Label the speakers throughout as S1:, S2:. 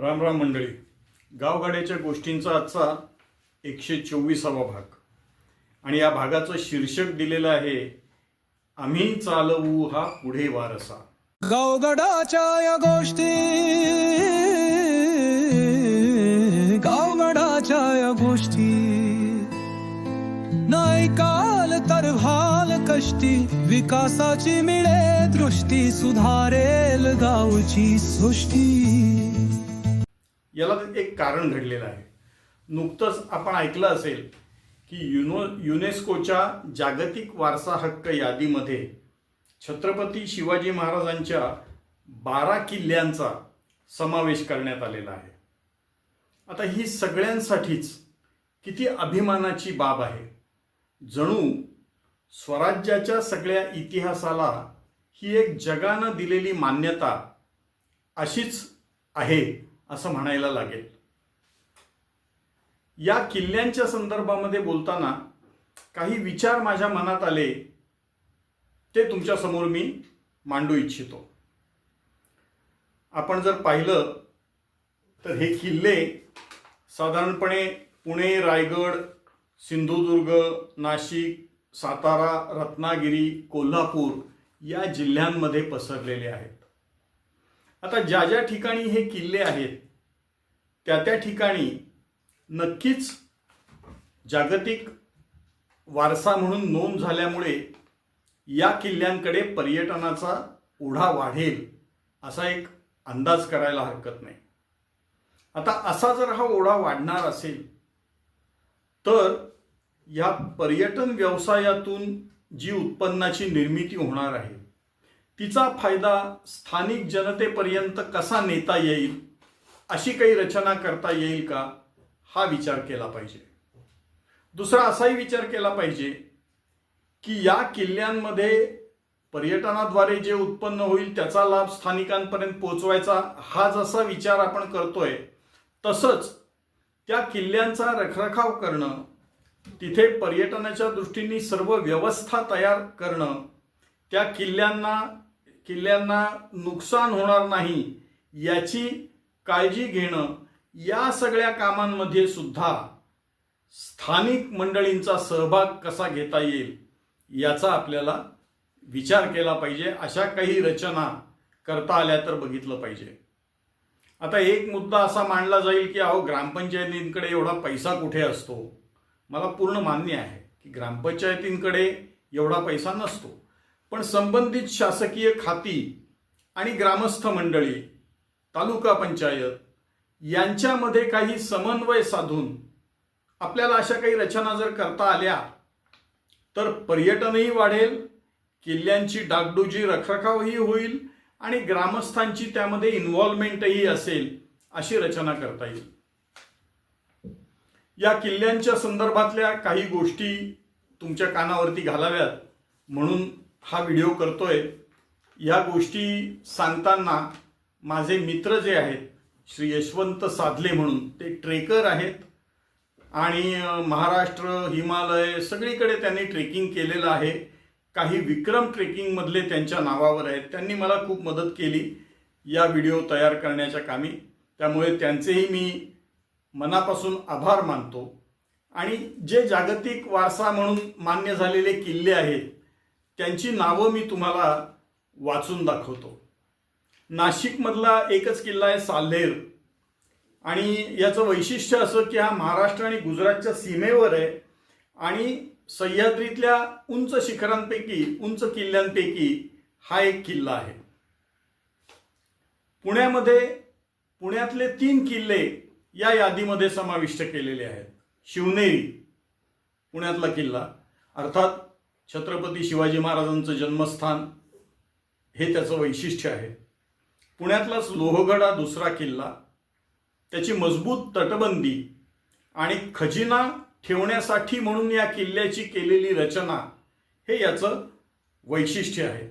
S1: राम राम मंडळी गावगाड्याच्या गोष्टींचा आजचा एकशे चोवीसावा भाग. आणि या भागाचं शीर्षक दिलेलं आहे आम्ही चालवू हा पुढे वारसा.
S2: गावगडाच्या या गोष्टी गावगडाच्या या गोष्टी नाही काल तर भाल कष्टी विकासाची मिळे दृष्टी सुधारेल गावची सृष्टी.
S1: याला एक कारण घडलेलं आहे. नुकतंच आपण ऐकलं असेल की युनो युनेस्कोच्या जागतिक वारसा हक्क यादीमध्ये छत्रपती शिवाजी महाराजांच्या बारा किल्ल्यांचा समावेश करण्यात आलेला आहे. आता ही सगळ्यांसाठीच किती अभिमानाची बाब आहे. जणू स्वराज्याच्या सगळ्या इतिहासाला ही एक जगानं दिलेली मान्यता अशीच आहे. असं म्हणायला लागेल. या किल्ल्यांच्या संदर्भामध्ये बोलताना काही विचार माझ्या मनात आले ते तुमच्यासमोर मी मांडू इच्छितो. आपण जर पाहिलं तर हे किल्ले साधारणपणे पुणे रायगड सिंधुदुर्ग नाशिक सातारा रत्नागिरी कोल्हापूर या जिल्ह्यांमध्ये पसरलेले आहेत. आता ज्या ज्या ठिकाणी हे किल्ले आहेत त्या त्या ठिकाणी नक्कीच जागतिक वारसा म्हणून नोंद झाल्यामुळे या किल्ल्यांकडे पर्यटनाचा ओढा वाढेल असा एक अंदाज करायला हरकत नाही. आता असा जर हा ओढा वाढणार असेल तर या पर्यटन व्यवसायातून जी उत्पन्नाची निर्मिती होणार आहे तिचा फायदा स्थानिक जनतेपर्यंत कसा नेता येईल अशी काही रचना करता येईल का हा विचार केला पाहिजे. दुसरा असाही विचार केला पाहिजे की या किल्ल्यांमध्ये पर्यटनाद्वारे जे उत्पन्न होईल त्याचा लाभ स्थानिकांपर्यंत पोहोचवायचा हा जसा विचार आपण करतोय तसंच त्या किल्ल्यांचा रखरखाव करणं तिथे पर्यटनाच्या दृष्टीने सर्व व्यवस्था तयार करणं त्या किल्ल्यांना किल्ल्यांना नुकसान होणार नाही याची काळजी घेणं या सगळ्या कामांमध्ये सुद्धा स्थानिक मंडळींचा सहभाग कसा घेता येईल याचा आपल्याला विचार केला पाहिजे. अशा काही रचना करता आल्या तर बघितलं पाहिजे. आता एक मुद्दा असा मांडला जाईल की अहो ग्रामपंचायतींकडे एवढा पैसा कुठे असतो? मला पूर्ण मान्य आहे की ग्रामपंचायतींकडे एवढा पैसा नसतो. पण संबंधित शासकीय खाती आणि ग्रामस्थ मंडळी तालुका पंचायत यांच्यामध्ये काही समन्वय साधून आपल्याला अशा काही रचना जर करता आल्या तर पर्यटनही वाढेल किल्ल्यांची डागडुजी रखरखावही होईल आणि ग्रामस्थांची त्यामध्ये इन्व्हॉल्वमेंटही असेल अशी रचना करता येईल. या किल्ल्यांच्या संदर्भातल्या काही गोष्टी तुमच्या कानावरती घालाव्यात म्हणून हा व्हिडिओ करतोय या गोष्टी सांगताना माझे मित्र जे आहेत श्री यशवंत साधले म्हणून ते ट्रेकर आहेत आणि महाराष्ट्र हिमालय सगळीकडे त्यांनी ट्रेकिंग केलेलं आहे. काही विक्रम ट्रेकिंगमधले त्यांच्या नावावर आहेत. त्यांनी मला खूप मदत केली या व्हिडिओ तयार करण्याच्या कामी. त्यामुळे त्यांचेही मी मनापासून आभार मानतो. आणि जे जागतिक वारसा म्हणून मान्य झालेले किल्ले आहेत त्यांची नावं मी तुम्हाला वाचून दाखवतो. नाशिकमधला एकच किल्ला आहे साल्हेर. आणि याचं वैशिष्ट्य असं की हा महाराष्ट्र आणि गुजरातच्या सीमेवर आहे. आणि सह्याद्रीतल्या उंच शिखरांपैकी उंच किल्ल्यांपैकी हा एक किल्ला आहे. पुण्यामध्ये पुण्यातले तीन किल्ले या यादीमध्ये समाविष्ट केलेले आहेत. शिवनेरी पुण्यातला किल्ला. अर्थात छत्रपती शिवाजी महाराजांचं जन्मस्थान हे त्याचं वैशिष्ट्य आहे. पुण्यातलाच लोहगड हा दुसरा किल्ला. त्याची मजबूत तटबंदी आणि खजिना ठेवण्यासाठी म्हणून या किल्ल्याची केलेली रचना हे याचं वैशिष्ट्य आहे.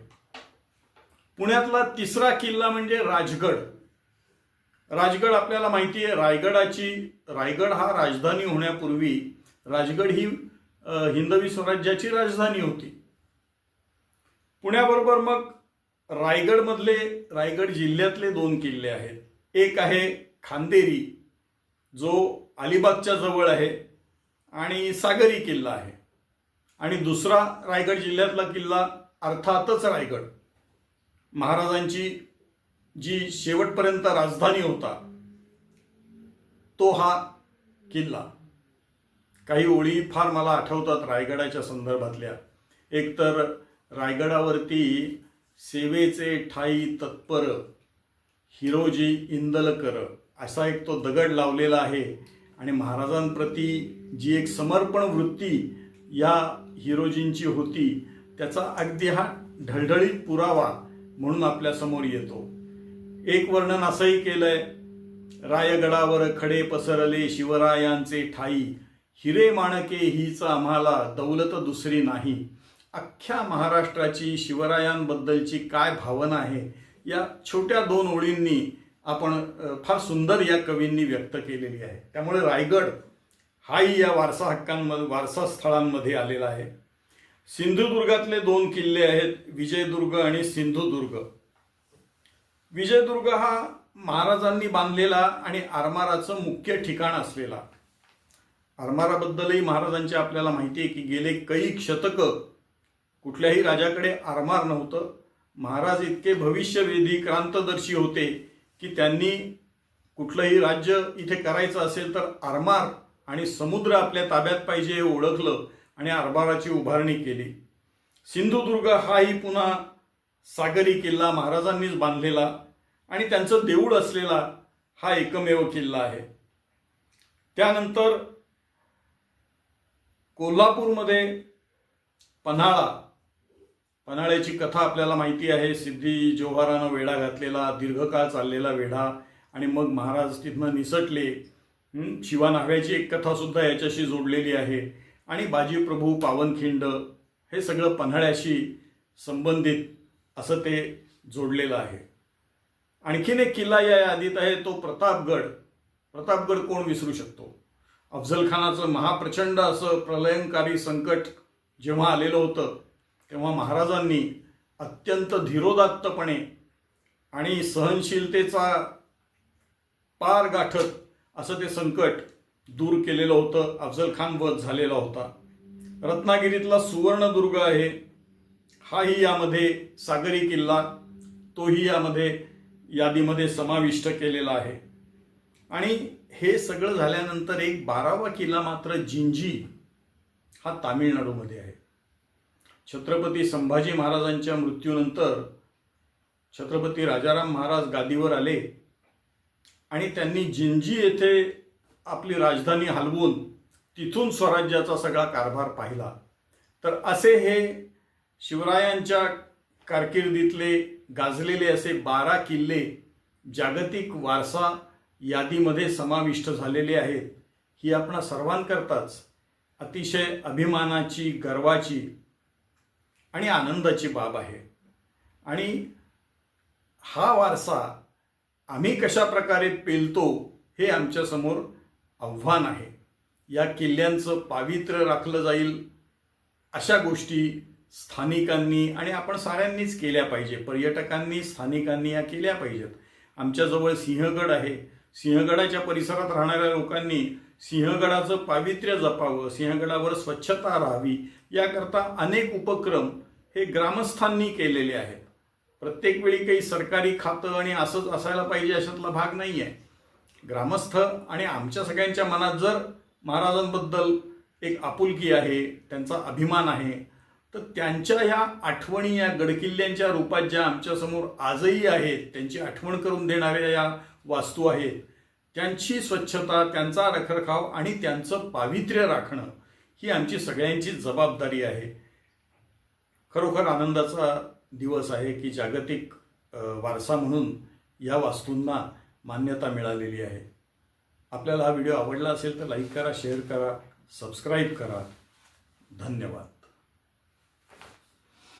S1: पुण्यातला तिसरा किल्ला म्हणजे राजगड. राजगड आपल्याला माहिती आहे रायगडाची रायगड हा राजधानी होण्यापूर्वी राजगड ही हिंदवी स्वराज्याची राजधानी होती. पुण्याबरोबर मग रायगडमधले रायगड जिल्ह्यातले दोन किल्ले आहेत. एक आहे खांदेरी जो अलिबागच्या जवळ आहे आणि सागरी किल्ला आहे. आणि दुसरा रायगड जिल्ह्यातला किल्ला अर्थातच रायगड. महाराजांची जी शेवटपर्यंत राजधानी होता तो हा किल्ला. काही ओळी फार मला आठवतात रायगडाच्या संदर्भातल्या. एकतर रायगडावरती सेवेचे ठाई तत्पर हिरोजी इंदलकर असा एक तो दगड लावलेला आहे आणि महाराजांप्रती जी एक समर्पण वृत्ती या हिरोजींची होती त्याचा अगदी हा ढळढळीत पुरावा म्हणून आपल्यासमोर येतो. एक वर्णन असंही केलंय रायगडावर खडे पसरले शिवरायांचे ठाई हिरे माणके हीच आम्हाला दौलत दुसरी नाही. अख्ख्या महाराष्ट्राची शिवरायांबद्दलची काय भावना आहे या छोट्या दोन ओळींनी आपण फार सुंदर या कवींनी व्यक्त केलेली आहे. त्यामुळे रायगड हाही या वारसा हक्कांमध्ये वारसा स्थळांमध्ये आलेला आहे. सिंधुदुर्गातले दोन किल्ले आहेत विजयदुर्ग आणि सिंधुदुर्ग. विजयदुर्ग हा महाराजांनी बांधलेला आणि आरमाराचं मुख्य ठिकाण असलेला. आरमाराबद्दलही महाराजांची आपल्याला माहिती आहे की गेले कई शतकं कुठल्याही राजाकडे आरमार नव्हतं. महाराज इतके भविष्यवेधी क्रांतदर्शी होते की त्यांनी कुठलंही राज्य इथे करायचं असेल तर आरमार आणि समुद्र आपल्या ताब्यात पाहिजे हे ओळखलं आणि आरमाराची उभारणी केली. सिंधुदुर्ग हाही पुन्हा सागरी किल्ला महाराजांनीच बांधलेला आणि त्यांचं देऊळ असलेला हा एकमेव किल्ला आहे. त्यानंतर कोल्हापूरमध्ये पन्हाळा पन्हाळ्याची कथा आपल्याला माहिती आहे. सिद्धी जोहारानं वेढा घातलेला दीर्घकाळ चाललेला वेढा आणि मग महाराज तिथनं निसटले. शिवा नाव्याची एक कथासुद्धा याच्याशी जोडलेली आहे. आणि बाजीप्रभू पावनखिंड हे सगळं पन्हाळ्याशी संबंधित असं ते जोडलेलं आहे. आणखीन एक किल्ला या यादीत आहे तो प्रतापगड. प्रतापगड कोण विसरू शकतो? अफजल खानाचं महाप्रचंड असं प्रलयंकारी संकट जेव्हा आलेलं होतं तेव्हा महाराजांनी अत्यंत धीरोदात्तपणे आणि सहनशीलतेचा पार गाठत असं ते संकट दूर केलेलं होतं अफजल खान वध झालेला होता. रत्नागिरीतला सुवर्णदुर्ग आहे. हाही यामध्ये सागरी किल्ला तोही यामध्ये यादीमध्ये समाविष्ट केलेला आहे. आणि हे सगळं झाल्यानंतर एक बारावा किल्ला मात्र जिंजी हा तामिळनाडूमध्ये आहे. छत्रपती संभाजी महाराजांच्या मृत्यूनंतर छत्रपती राजाराम महाराज गादीवर आले आणि त्यांनी जिंजी येथे आपली राजधानी हलवून तिथून स्वराज्याचा सगळा कारभार पाहिला. तर असे हे शिवरायांच्या कारकिर्दीतले गाजलेले असे बारा किल्ले जागतिक वारसा यादीमध्ये समाविष्ट झालेले आहेत ही आपणा सर्वांकरताच अतिशय अभिमानाची गर्वाची आणि आनंदाची बाब आहे. आणि हा वारसा आम्ही कशा प्रकारे पेलतो हे आमच्यासमोर आव्हान आहे. या किल्ल्यांचं पावित्र्य राखलं जाईल अशा गोष्टी स्थानिकांनी आणि आपण साऱ्यांनीच केल्या पाहिजे. पर्यटकांनी स्थानिकांनी या केल्या पाहिजेत. आमच्याजवळ सिंहगड आहे. सिंहगडाच्या परिसरात राहणाऱ्या लोकांनी सिंहगडाचं पावित्र्य जपावं सिंहगडावर स्वच्छता राहावी याकरता अनेक उपक्रम हे ग्रामस्थांनी केलेले आहेत. प्रत्येक वेळी काही सरकारी खातं आणि असंच असायला पाहिजे अशातला भाग नाही आहे ग्रामस्थ आणि आमच्या सगळ्यांच्या मनात जर महाराजांबद्दल एक आपुलकी आहे त्यांचा अभिमान आहे तर त्यांच्या ह्या आठवणी या गडकिल्ल्यांच्या रूपात ज्या आमच्यासमोर आजही आहेत त्यांची आठवण करून देणाऱ्या या वास्तू आहेत त्यांची स्वच्छता त्यांचा रखरखाव आणि त्यांचं पावित्र्य राखणं ही आमची सगळ्यांची जबाबदारी आहे. खरोखर आनंदाचा दिवस आहे की जागतिक वारसा म्हणून या वास्तूंना मान्यता मिळालेली आहे. आपल्याला हा व्हिडिओ आवडला असेल तर लाईक करा शेअर करा सबस्क्राईब करा. धन्यवाद.